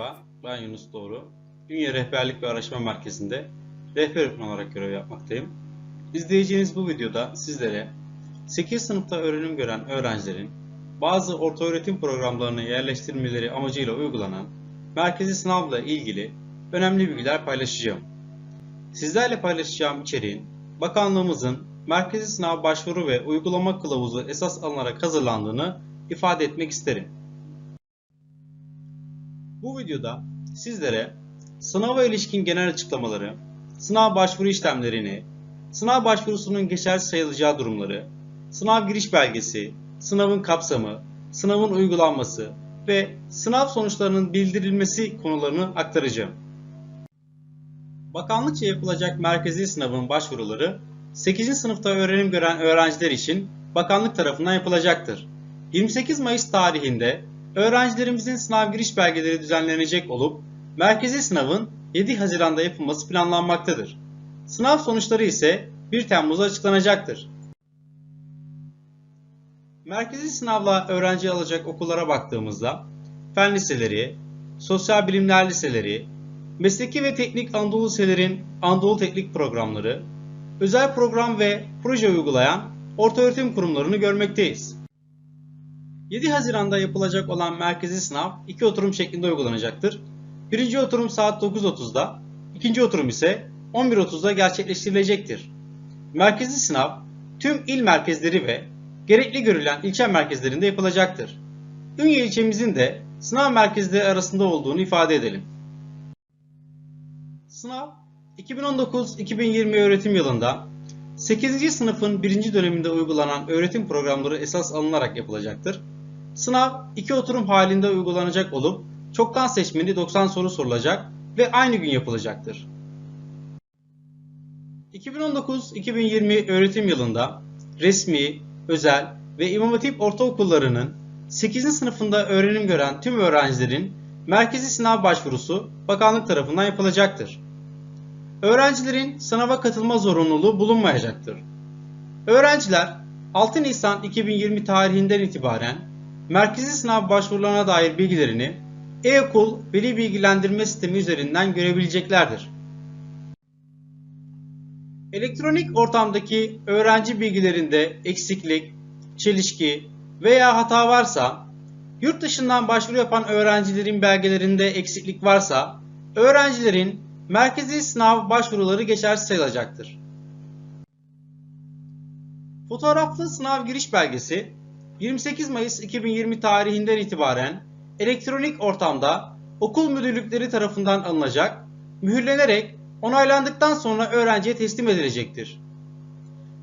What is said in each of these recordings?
Merhaba, ben Yunus Doğru. Ünye Rehberlik ve Araştırma Merkezi'nde rehber öğretmen olarak görev yapmaktayım. İzleyeceğiniz bu videoda sizlere 8 sınıfta öğrenim gören öğrencilerin bazı ortaöğretim programlarını yerleştirmeleri amacıyla uygulanan merkezi sınavla ilgili önemli bilgiler paylaşacağım. Sizlerle paylaşacağım içeriğin bakanlığımızın merkezi sınav başvuru ve uygulama kılavuzu esas alınarak hazırlandığını ifade etmek isterim. Bu videoda sizlere sınava ilişkin genel açıklamaları, sınav başvuru işlemlerini, sınav başvurusunun geçersiz sayılacağı durumları, sınav giriş belgesi, sınavın kapsamı, sınavın uygulanması ve sınav sonuçlarının bildirilmesi konularını aktaracağım. Bakanlıkça yapılacak merkezi sınavın başvuruları 8. sınıfta öğrenim gören öğrenciler için bakanlık tarafından yapılacaktır. 28 Mayıs tarihinde öğrencilerimizin sınav giriş belgeleri düzenlenecek olup merkezi sınavın 7 Haziran'da yapılması planlanmaktadır. Sınav sonuçları ise 1 Temmuz'da açıklanacaktır. Merkezi sınavla öğrenci alacak okullara baktığımızda fen liseleri, sosyal bilimler liseleri, mesleki ve teknik Anadolu liselerin Anadolu teknik programları, özel program ve proje uygulayan ortaöğretim kurumlarını görmekteyiz. 7 Haziran'da yapılacak olan merkezi sınav iki oturum şeklinde uygulanacaktır. Birinci oturum saat 9.30'da, ikinci oturum ise 11.30'da gerçekleştirilecektir. Merkezi sınav tüm il merkezleri ve gerekli görülen ilçe merkezlerinde yapılacaktır. Ünye ilçemizin de sınav merkezleri arasında olduğunu ifade edelim. Sınav 2019-2020 öğretim yılında 8. sınıfın 1. döneminde uygulanan öğretim programları esas alınarak yapılacaktır. Sınav iki oturum halinde uygulanacak olup çoktan seçmeli 90 soru sorulacak ve aynı gün yapılacaktır. 2019-2020 öğretim yılında resmi, özel ve İmam Hatip ortaokullarının 8. sınıfında öğrenim gören tüm öğrencilerin merkezi sınav başvurusu bakanlık tarafından yapılacaktır. Öğrencilerin sınava katılma zorunluluğu bulunmayacaktır. Öğrenciler 6 Nisan 2020 tarihinden itibaren merkezi sınav başvurularına dair bilgilerini e-okul veli bilgilendirme sistemi üzerinden görebileceklerdir. Elektronik ortamdaki öğrenci bilgilerinde eksiklik, çelişki veya hata varsa, yurt dışından başvuru yapan öğrencilerin belgelerinde eksiklik varsa, öğrencilerin merkezi sınav başvuruları geçersiz sayılacaktır. Fotoğraflı sınav giriş belgesi 28 Mayıs 2020 tarihinden itibaren elektronik ortamda okul müdürlükleri tarafından alınacak, mühürlenerek onaylandıktan sonra öğrenciye teslim edilecektir.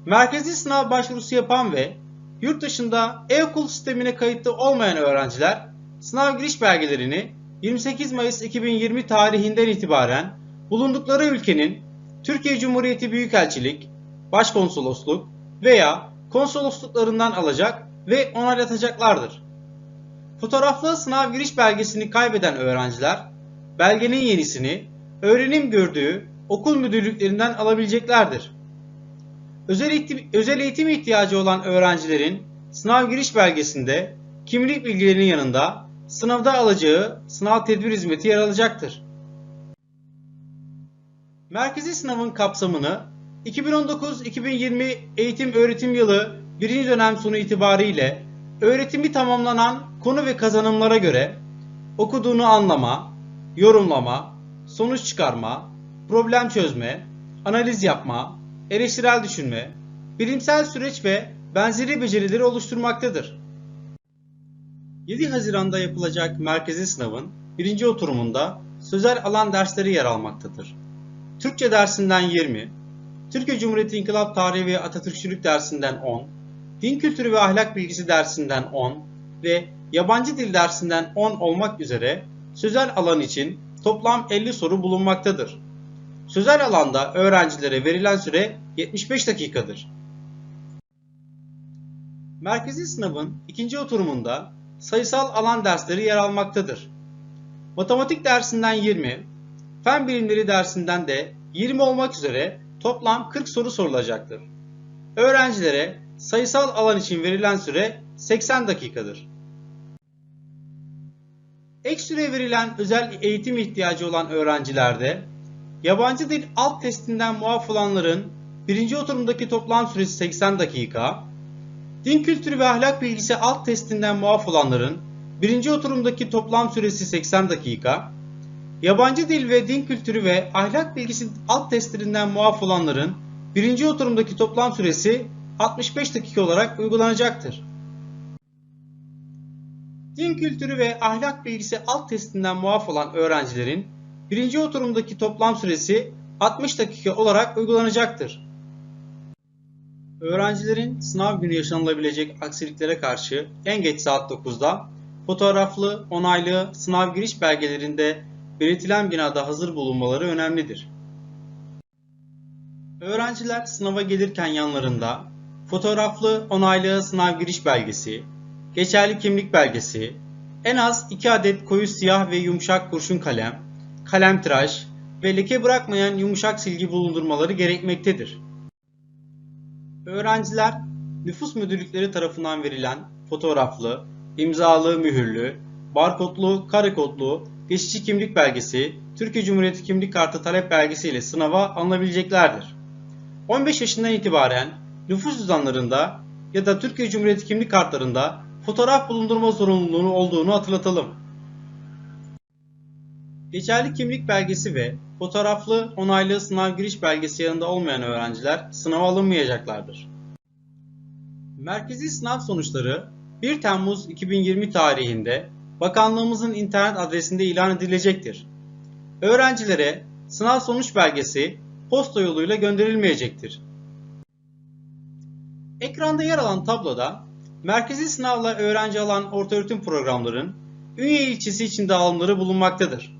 Merkezi sınav başvurusu yapan ve yurt dışında e-okul sistemine kayıtlı olmayan öğrenciler sınav giriş belgelerini 28 Mayıs 2020 tarihinden itibaren bulundukları ülkenin Türkiye Cumhuriyeti Büyükelçilik, Başkonsolosluk veya konsolosluklarından alacak ve onaylatacaklardır. Fotoğraflı sınav giriş belgesini kaybeden öğrenciler, belgenin yenisini öğrenim gördüğü okul müdürlüklerinden alabileceklerdir. Özel eğitim, özel eğitim ihtiyacı olan öğrencilerin sınav giriş belgesinde kimlik bilgilerinin yanında sınavda alacağı sınav tedbir hizmeti yer alacaktır. Merkezi sınavın kapsamını 2019-2020 eğitim öğretim yılı 1. dönem sonu itibariyle öğretimi tamamlanan konu ve kazanımlara göre okuduğunu anlama, yorumlama, sonuç çıkarma, problem çözme, analiz yapma, eleştirel düşünme, bilimsel süreç ve benzeri becerileri oluşturmaktadır. 7 Haziran'da yapılacak merkezi sınavın birinci oturumunda sözel alan dersleri yer almaktadır. Türkçe dersinden 20, Türkiye Cumhuriyeti İnkılap Tarihi ve Atatürkçülük dersinden 10, Din Kültürü ve Ahlak Bilgisi dersinden 10 ve Yabancı Dil dersinden 10 olmak üzere sözel alan için toplam 50 soru bulunmaktadır. Sözel alanda öğrencilere verilen süre 75 dakikadır. Merkezi sınavın ikinci oturumunda sayısal alan dersleri yer almaktadır. Matematik dersinden 20, fen bilimleri dersinden de 20 olmak üzere toplam 40 soru sorulacaktır. Öğrencilere sayısal alan için verilen süre 80 dakikadır. Ek süre verilen özel eğitim ihtiyacı olan öğrencilerde yabancı dil alt testinden muaf olanların birinci oturumdaki toplam süresi 80 dakika, din kültürü ve ahlak bilgisi alt testinden muaf olanların birinci oturumdaki toplam süresi 80 dakika, yabancı dil ve din kültürü ve ahlak bilgisi alt testlerinden muaf olanların birinci oturumdaki toplam süresi 65 dakika olarak uygulanacaktır. Din kültürü ve ahlak bilgisi alt testinden muaf olan öğrencilerin birinci oturumdaki toplam süresi 60 dakika olarak uygulanacaktır. Öğrencilerin sınav günü yaşanılabilecek aksiliklere karşı en geç saat 9'da fotoğraflı, onaylı sınav giriş belgelerinde belirtilen binada hazır bulunmaları önemlidir. Öğrenciler sınava gelirken yanlarında fotoğraflı, onaylı sınav giriş belgesi, geçerli kimlik belgesi, en az 2 adet koyu siyah ve yumuşak kurşun kalem, kalem tıraş ve leke bırakmayan yumuşak silgi bulundurmaları gerekmektedir. Öğrenciler nüfus müdürlükleri tarafından verilen fotoğraflı, imzalı mühürlü, barkodlu, kare kodlu, geçici kimlik belgesi, Türkiye Cumhuriyeti kimlik kartı talep belgesi ile sınava alınabileceklerdir. 15 yaşından itibaren nüfus cüzdanlarında ya da Türkiye Cumhuriyeti kimlik kartlarında fotoğraf bulundurma zorunluluğu olduğunu hatırlatalım. Geçerli kimlik belgesi ve fotoğraflı onaylı sınav giriş belgesi yanında olmayan öğrenciler sınava alınmayacaklardır. Merkezi sınav sonuçları 1 Temmuz 2020 tarihinde bakanlığımızın internet adresinde ilan edilecektir. Öğrencilere sınav sonuç belgesi posta yoluyla gönderilmeyecektir. Ekranda yer alan tabloda merkezi sınavla öğrenci alan ortaöğretim programların Ünye ilçesi içinde alımları bulunmaktadır.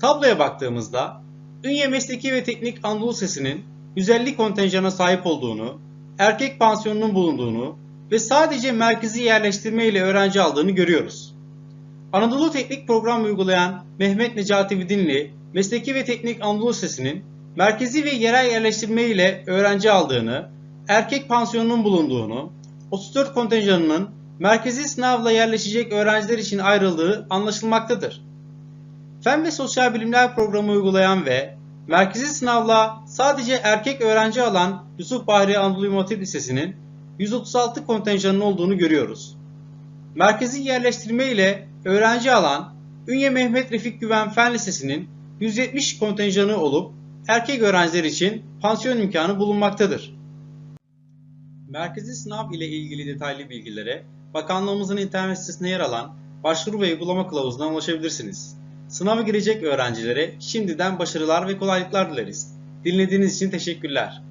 Tabloya baktığımızda Ünye Mesleki ve Teknik Anadolu Sesi'nin 150 kontenjana sahip olduğunu, erkek pansiyonunun bulunduğunu ve sadece merkezi yerleştirme ile öğrenci aldığını görüyoruz. Anadolu Teknik Program uygulayan Mehmet Necati Vidinli Mesleki ve Teknik Anadolu Sesi'nin merkezi ve yerel yerleştirme ile öğrenci aldığını, erkek pansiyonunun bulunduğunu, 34 kontenjanının merkezi sınavla yerleşecek öğrenciler için ayrıldığı anlaşılmaktadır. Fen ve Sosyal Bilimler Programı uygulayan ve merkezi sınavla sadece erkek öğrenci alan Yusuf Bahri Anadolu İmam Hatip Lisesi'nin 136 kontenjanının olduğunu görüyoruz. Merkezi yerleştirme ile öğrenci alan Ünye Mehmet Refik Güven Fen Lisesi'nin 170 kontenjanı olup erkek öğrenciler için pansiyon imkanı bulunmaktadır. Merkezi sınav ile ilgili detaylı bilgilere bakanlığımızın internet sitesinde yer alan başvuru ve uygulama kılavuzundan ulaşabilirsiniz. Sınava girecek öğrencilere şimdiden başarılar ve kolaylıklar dileriz. Dinlediğiniz için teşekkürler.